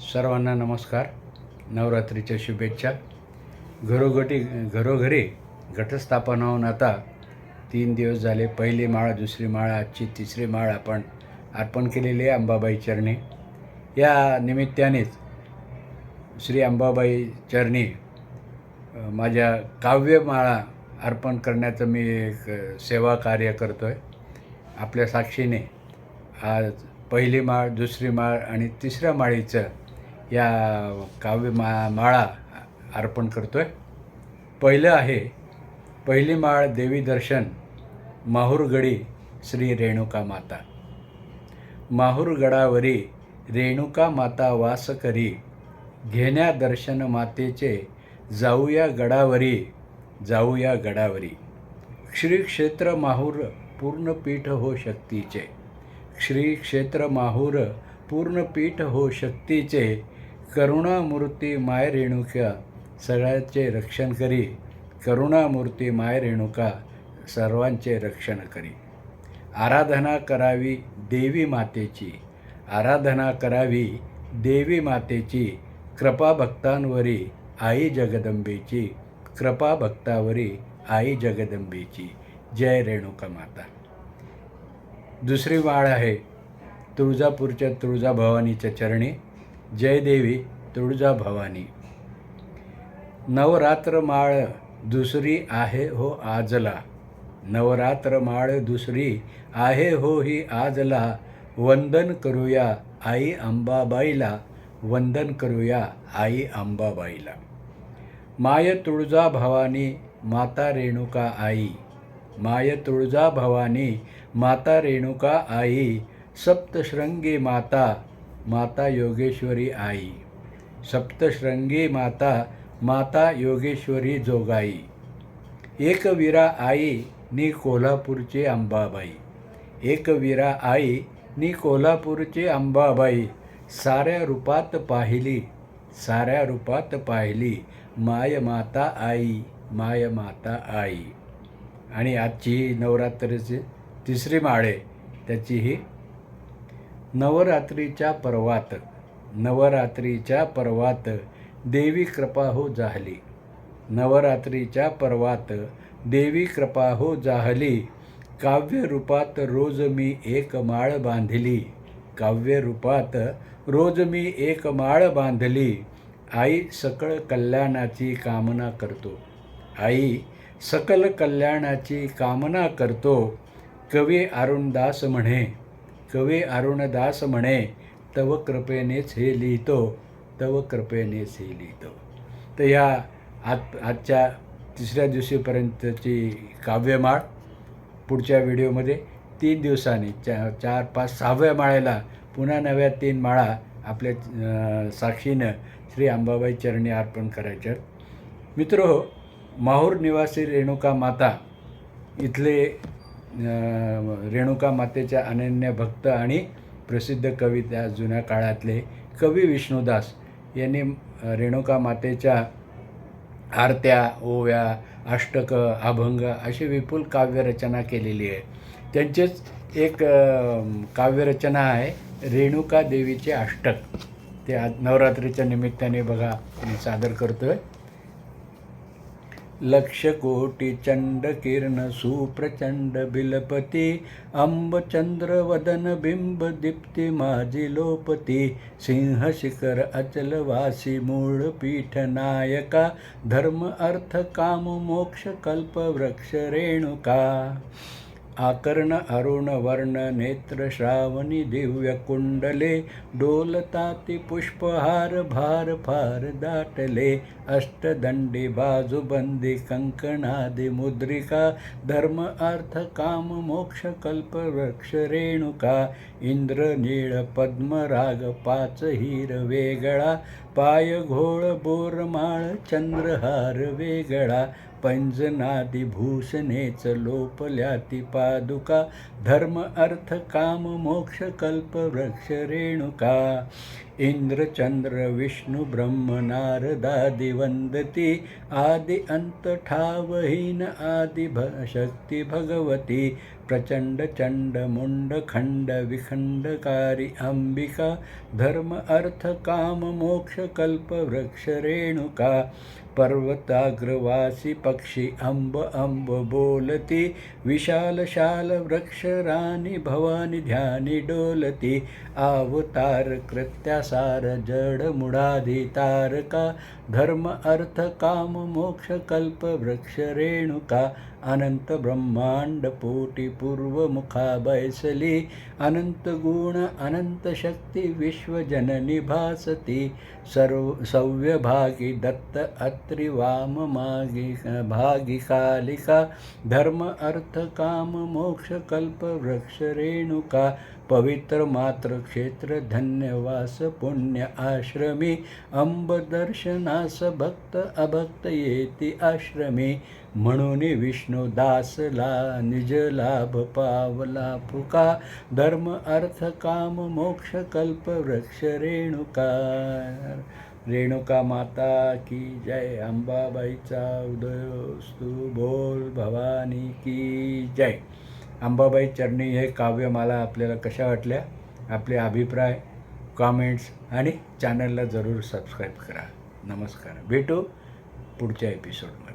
सर्वांना नमस्कार. नवरात्रीच्या शुभेच्छा. घरोघटी घरोघरी घटस्थापना होऊन आता तीन दिवस झाले. पहिली माळ दुसरी माळ आजची तिसरी माळ आपण अर्पण केलेली आहे अंबाबाई चरणी. या निमित्तानेच श्री अंबाबाई चरणी माझ्या काव्यमाळा अर्पण करण्याचं मी एक सेवा कार्य करतो आहे आपल्या साक्षीने आज पहिली माळ दुसरी माळ आणि तिसऱ्या माळीचं या काव्य मा माळा अर्पण करतो आहे पहिलं आहे पहिली माळ देवी दर्शन माहूरगडी श्री रेणुका माता. माहूरगडावरी रेणुका माता वास करी घेण्या दर्शन मातेचे जाऊया गडावरी जाऊया गडावरी. श्री क्षेत्र माहूर पूर्णपीठ हो शक्तीचे. श्री क्षेत्र माहूर पूर्णपीठ हो शक्तीचे. करुणामूर्ती माय रेणुका सगळ्याचे रक्षण करी. करुणामूर्ती माय रेणुका सर्वांचे रक्षण करी. आराधना करावी देवी मातेची. आराधना करावी देवी मातेची. कृपा भक्तांवरी आई जगदंबेची. कृपा भक्तावरी आई जगदंबेची. जय रेणुका माता. दुसरी माळ आहे तुळजापूरच्या तुळजाभवानीच्या चरणी. जय देवी तुळजा भवानी. नवरात्र माळ दुसरी आहे हो आजला. नवरात्र माळ दुसरी आहे हो ही आजला. वंदन करूया आई अंबाबाईला. वंदन करूया आई अंबाबाईला. माय तुळजा भवानी माता रेणुका आई. माय तुळजा भवानी माता रेणुका आई. सप्तशृंगी माता माता योगेश्वरी आई. सप्तशृंगी माता माता योगेश्वरी जोगाई. एकवीरा आई नी कोल्हापूरची अंबाबाई. एकवीरा आई नी कोल्हापूरची अंबाबाई. साऱ्या रूपात पाहिली साऱ्या रूपात पाहिली. माय माता आई माय माता आई. आणि आजची ही नवरात्रीची तिसरी माळे त्याची ही नवरात्रीच्या पर्वात नवरात्रीच्या पर्वात देवी कृपा हो जाहली. नवरात्रीच्या पर्वात देवी कृपा हो जाहली. काव्यरूपात रोज मी एक माळ बांधली. काव्यरूपात रोज मी एक माळ बांधली. आई सकळ कल्याणाची कामना करतो. आई सकल कल्याणाची कामना करतो. कवी अरुणदास म्हणे कवी अरुणदास म्हणे तव कृपेनेच हे लिहितो तव कृपेनेच हे लिहितो. तर ह्या आज आजच्या तिसऱ्या दिवशीपर्यंतची काव्यमाळ पुढच्या व्हिडिओमध्ये तीन दिवसांनी चा चार पाच सहाव्या माळेला पुन्हा नव्या तीन माळा आपल्या साक्षीनं श्री अंबाबाई चरणी अर्पण करायच्या मित्र माहूर निवासी रेणुका माता इथले रेणुका मातेच्या अनन्य भक्त आणि प्रसिद्ध कवी त्या जुन्या काळातले कवी विष्णुदास यांनी रेणुका मातेच्या आरत्या ओव्या अष्टक अभंग अशी विपुल काव्यरचना केलेली आहे. त्यांचेच एक काव्यरचना आहे रेणुका देवीचे अष्टक. ते आज नवरात्रीच्या निमित्ताने बघा मी सादर करतो आहे लक्षकोटिचण्डकीर्ण सुप्रचण्डबिलपति अम्बचन्द्रवदन बिम्बदीप्तिमाजिलोपति सिंहशिखर अचलवासि मूढपीठनायका धर्म अर्थकाममोक्षकल्पवृक्षरेणुका आकर्ण अरुण वर्ण नेत्र श्रावणी दिव्य कुंडले डोलताती पुष्पहार भार फार दाटले अष्टदंडी बाजूबंदी कंकणादी मुद्रिका धर्म अर्थ काम मोक्ष कल्प वृक्ष रेणुका इंद्र नीळ पद्मराग पाच हिर वेगळा पाय घोळ बोरमाळ चंद्रहार वेगळा. पंजनादी भूषणेच लोपल्याती पादुका. धर्म अर्थ काम मोक्ष कल्प वृक्ष रेणुका. इंद्रचंद्र विष्णु ब्रह्म नारदादि वंदती आदि अंत ठावहीन आदि भ भगवती प्रचंड चंड मुंड खंड विखंडकारी अंबिका धर्म अर्थ काम मोक्ष कल्प वृक्ष रेणुका पर्वताग्रवासी पक्षी अंब अंब बोलती विशाल शाल वृक्ष रानी भवानी ध्यानी डोलती अवतार सार जड मुडाधी तारका धर्म अर्थ काम मोक्ष कल्प वृक्ष रेणुका अनंत ब्रह्मांड पोटी पूर्व मुखा बैसली अनंत गुण अनंत शक्ती विश्वजननी भासती सर्व सव्यभागी दत्त अत्रि वाम मागी भागी कालिका धर्म अर्थ काम मोक्ष कल्प वृक्ष रेणुका पवित्र मात्र क्षेत्र धन्यवास पुण्य आश्रमी अंब दर्शनास भक्त अभक्त येती आश्रमी। म्हणून विष्णू दासला निज लाभ पावला फुका धर्म अर्थ काम मोक्ष कल्प वृक्ष रेणुका रेणुका माता की जय. अंबाबाईचा उदयोस्तु बोल भवानी की जय. अंबाबाई चरणी हे काव्य मला आपल्याला कशा वाटल्या? आपले अभिप्राय कॉमेंट्स आणि चॅनलला जरूर सबस्क्राईब करा. नमस्कार. भेटू पुढच्या एपिसोडमध्ये